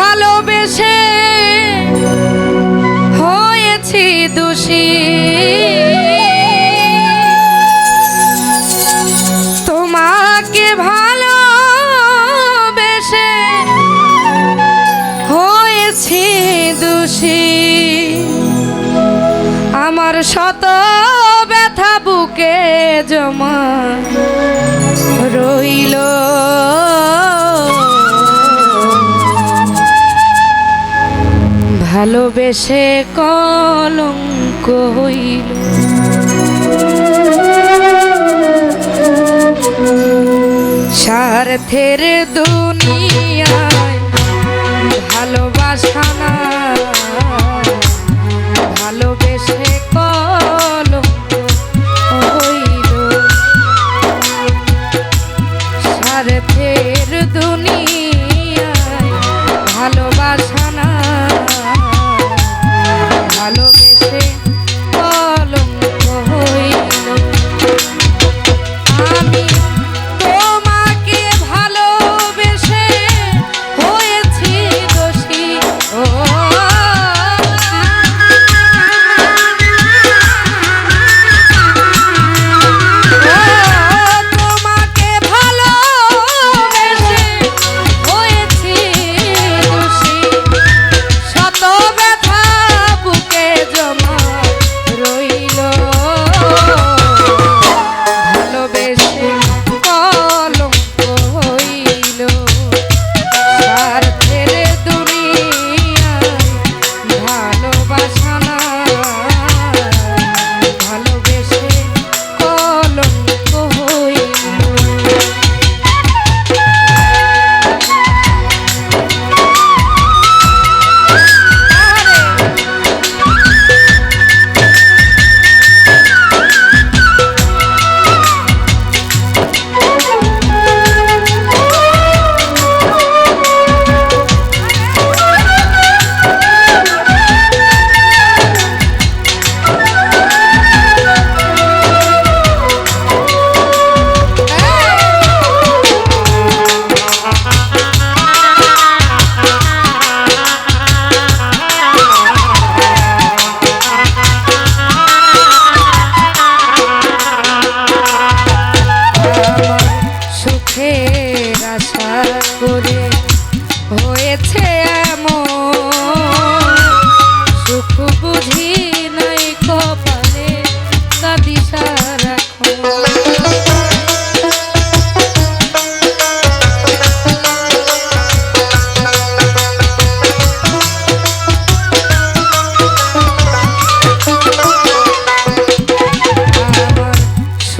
ভালোবেসে হয়েছি দোষী। তোমাকে ভালোবেসে হয়েছি দোষী। আমার শত ব্যথা বুকে জমা রইল। ভালোবেসে কলঙ্ক হইল। স্বার্থের দুনিয়ায় ভালোবাসা না ভালোবেসে কলঙ্ক হইল। স্বার্থের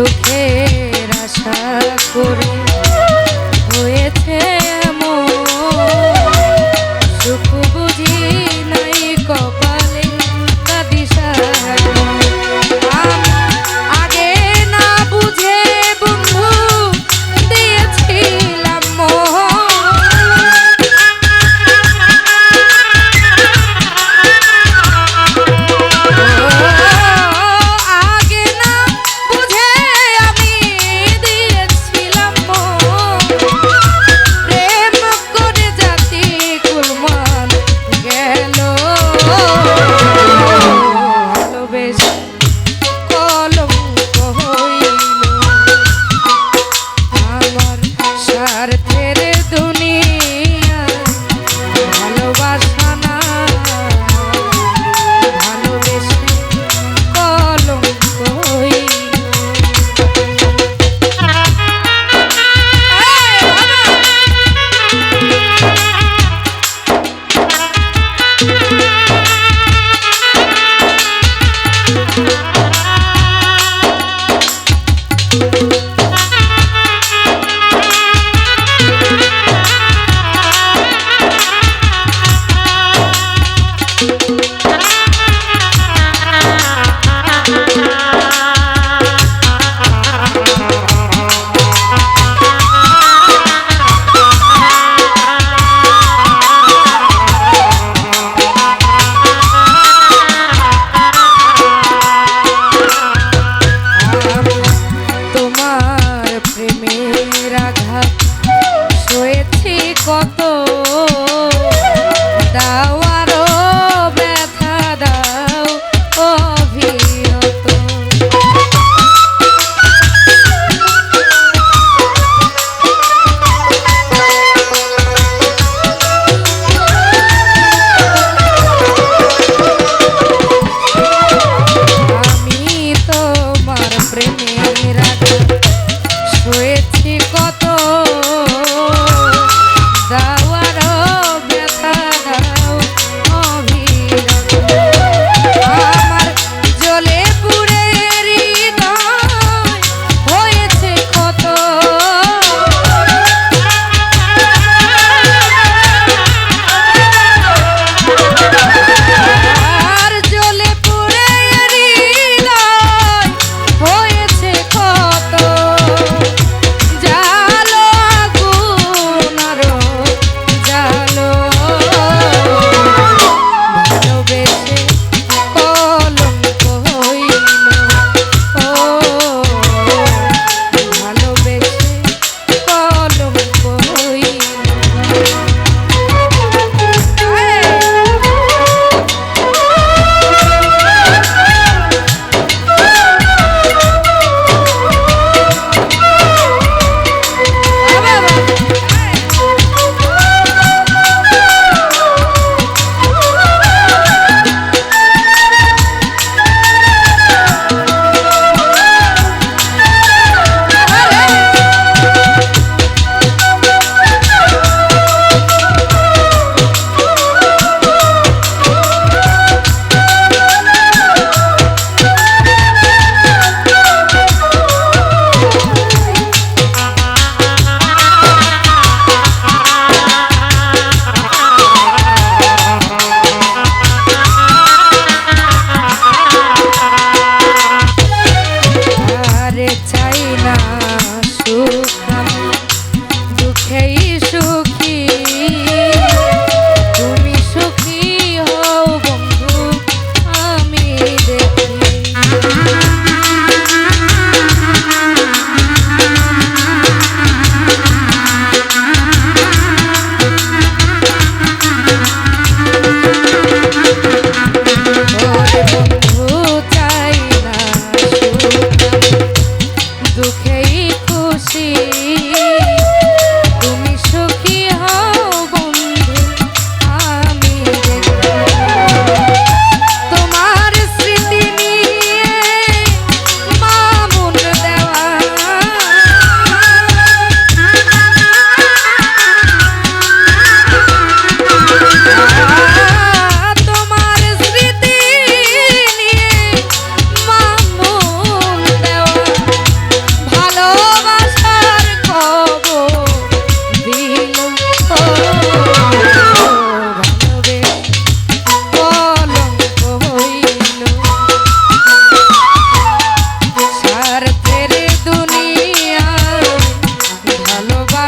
Okay.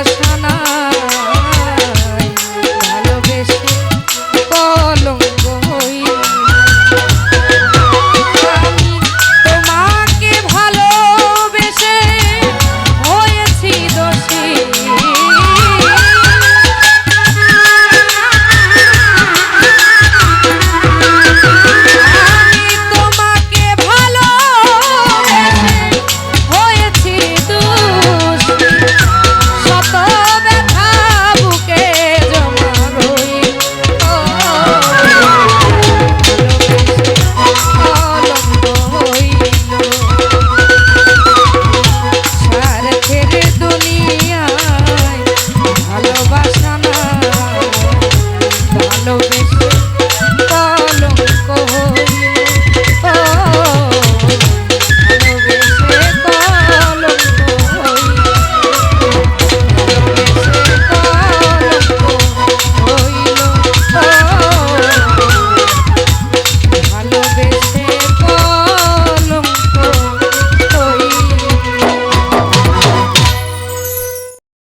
বাসনা